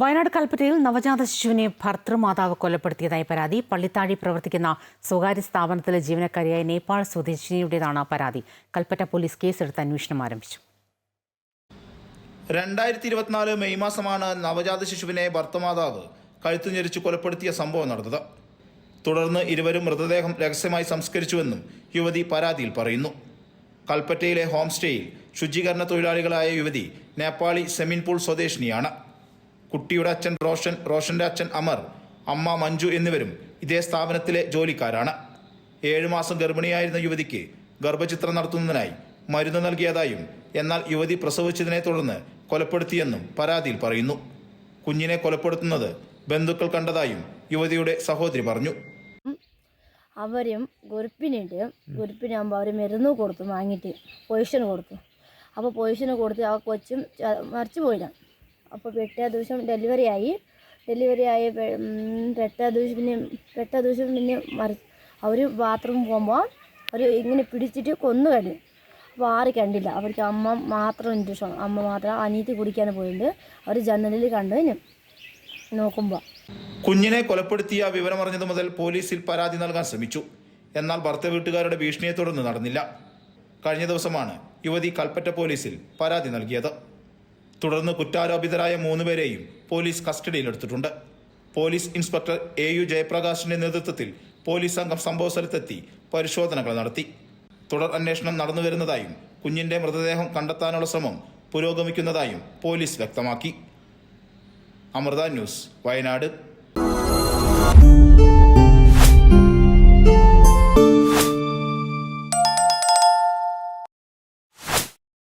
വയനാട് കൽപ്പറ്റയിൽ നവജാത ശിശുവിനെ ഭർത്തൃമാതാവ് കൊലപ്പെടുത്തിയതായി പരാതി. പള്ളിത്താഴി പ്രവർത്തിക്കുന്ന സ്വകാര്യ സ്ഥാപനത്തിലെ ജീവനക്കാരിയായ നേപ്പാൾ സ്വദേശിനിയുടേതാണ് പരാതി. കൽപ്പറ്റ പോലീസ് കേസെടുത്ത് അന്വേഷണം ആരംഭിച്ചു. രണ്ടായിരത്തി ഇരുപത്തിനാല് മെയ് മാസമാണ് നവജാത ശിശുവിനെ ഭർത്തമാതാവ് കഴുത്തു ഞെരിച്ച് കൊലപ്പെടുത്തിയ സംഭവം നടന്നത്. തുടർന്ന് ഇരുവരും മൃതദേഹം രഹസ്യമായി സംസ്കരിച്ചുവെന്നും യുവതി പരാതിയിൽ പറയുന്നു. കൽപ്പറ്റയിലെ ഹോം സ്റ്റേയിൽ ശുചീകരണ തൊഴിലാളികളായ യുവതി നേപ്പാളി സെമിൻപൂൾ സ്വദേശിനിയാണ്. കുട്ടിയുടെ അച്ഛൻ റോഷൻ റോഷന്റെ അച്ഛൻ അമർ അമ്മ മഞ്ജു എന്നിവരും ഇതേ സ്ഥാപനത്തിലെ ജോലിക്കാരാണ്. ഏഴു മാസം ഗർഭിണിയായിരുന്ന യുവതിക്ക് ഗർഭചിത്രം നടത്തുന്നതിനായി മരുന്ന് നൽകിയതായും എന്നാൽ യുവതി പ്രസവിച്ചതിനെ തുടർന്ന് കൊലപ്പെടുത്തിയെന്നും പരാതിയിൽ പറയുന്നു. കുഞ്ഞിനെ കൊലപ്പെടുത്തുന്നത് ബന്ധുക്കൾ കണ്ടതായും യുവതിയുടെ സഹോദരി പറഞ്ഞു. അവരും ഗുരുപ്പിനിട്ട് ഗുരുപ്പിനാകുമ്പോൾ അവർ മരുന്ന് കൊടുത്തു വാങ്ങിയിട്ട് പൊസിഷൻ കൊടുത്തു. അപ്പോൾ പൊയ്ഷന് കൊടുത്ത് ആ കൊച്ചും മറിച്ചു പോയില്ല അപ്പോൾ എട്ടേ ദിവസം ഡെലിവറി ആയി. ഡെലിവറി ആയി പെ- ഉം, എട്ടേ ദിവസം പിന്നെ എട്ടേ ദിവസം പിന്നെ മറി അവർ ബാത്റൂമിൽ പോകുമ്പോൾ അവർ ഇങ്ങനെ പിടിച്ചിട്ട് കൊന്നു കഴിഞ്ഞു അപ്പോൾ ആറ് കണ്ടില്ല. അവർക്ക് അമ്മ മാത്രം ഇൻട്രസ്റ്റ് അമ്മ മാത്രം അനീതി കുടിക്കാൻ പോയിട്ടുണ്ട് അവർ ജനലിൽ കണ്ടു നോക്കുമ്പോൾ കുഞ്ഞിനെ കൊലപ്പെടുത്തിയ വിവരമറിഞ്ഞത് മുതൽ പോലീസിൽ പരാതി നൽകാൻ ശ്രമിച്ചു. എന്നാൽ ഭർത്ത വീട്ടുകാരുടെ ഭീഷണിയെ തുടർന്ന് നടന്നില്ല. കഴിഞ്ഞ ദിവസമാണ് യുവതി കൽപ്പറ്റ പോലീസിൽ പരാതി നൽകിയത്. തുടർന്ന് കുറ്റാരോപിതരായ മൂന്നുപേരെയും പോലീസ് കസ്റ്റഡിയിലെടുത്തിട്ടുണ്ട്. പോലീസ് ഇൻസ്പെക്ടർ എ യു ജയപ്രകാശിന്റെ നേതൃത്വത്തിൽ പോലീസ് സംഘം സംഭവസ്ഥലത്തെത്തി പരിശോധനകൾ നടത്തി. തുടർ അന്വേഷണം നടന്നുവരുന്നതായും കുഞ്ഞിന്റെ മൃതദേഹം കണ്ടെത്താനുള്ള ശ്രമം പുരോഗമിക്കുന്നതായും പോലീസ് വ്യക്തമാക്കി. അമൃത ന്യൂസ് വയനാട്.